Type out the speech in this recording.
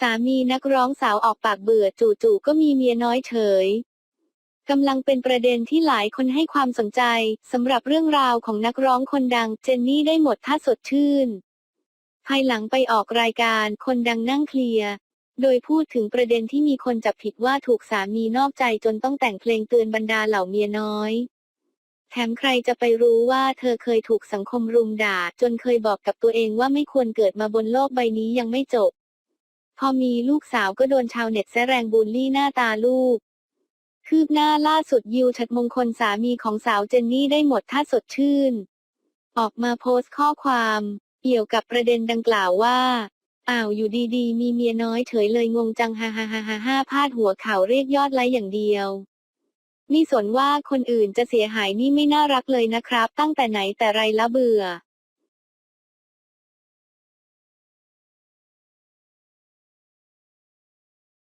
สามีนักร้องสาวออกปากเบื่อจู่ๆก็มีเมียน้อยเฉยกำลังเป็นประเด็นที่หลายคนให้ความสนใจสำหรับเรื่องราวของนักร้องคนดังเจนนี่ได้หมดท่าสดชื่น ภายหลังไปออกรายการคนดังนั่งเคลียร์ โดยพูดถึงประเด็นที่มีคนจับผิดว่าถูกสามีนอกใจจนต้องแต่งเพลงเตือนบรรดาเหล่าเมียน้อย แถมใครจะไปรู้ว่าเธอเคยถูกสังคมรุมด่าจนเคยบอกกับตัวเองว่าไม่ควรเกิดมาบนโลกใบนี้ยังไม่จบ พอมีลูกสาวก็โดนชาวเน็ตแซแรงบูลลี่หน้าตาลูก คืบหน้าล่าสุดยิวชัดมงคลสามีของสาวเจนนี่ได้หมดท่าสดชื่น ออกมาโพสต์ข้อความ เกี่ยวกับประเด็นดังกล่าวว่า อ้าวอยู่ดีๆ มีเมียน้อยเฉยเลยงงจังฮ่าฮ่าฮ่าฮ่าฮ่าพาดหัวข่าวเรียกยอดไลค์อย่างเดียวนี่สนว่าคนอื่นจะเสียหายนี่ไม่น่ารักเลยนะครับ ตั้งแต่ไหนแต่ไรละเบื่อ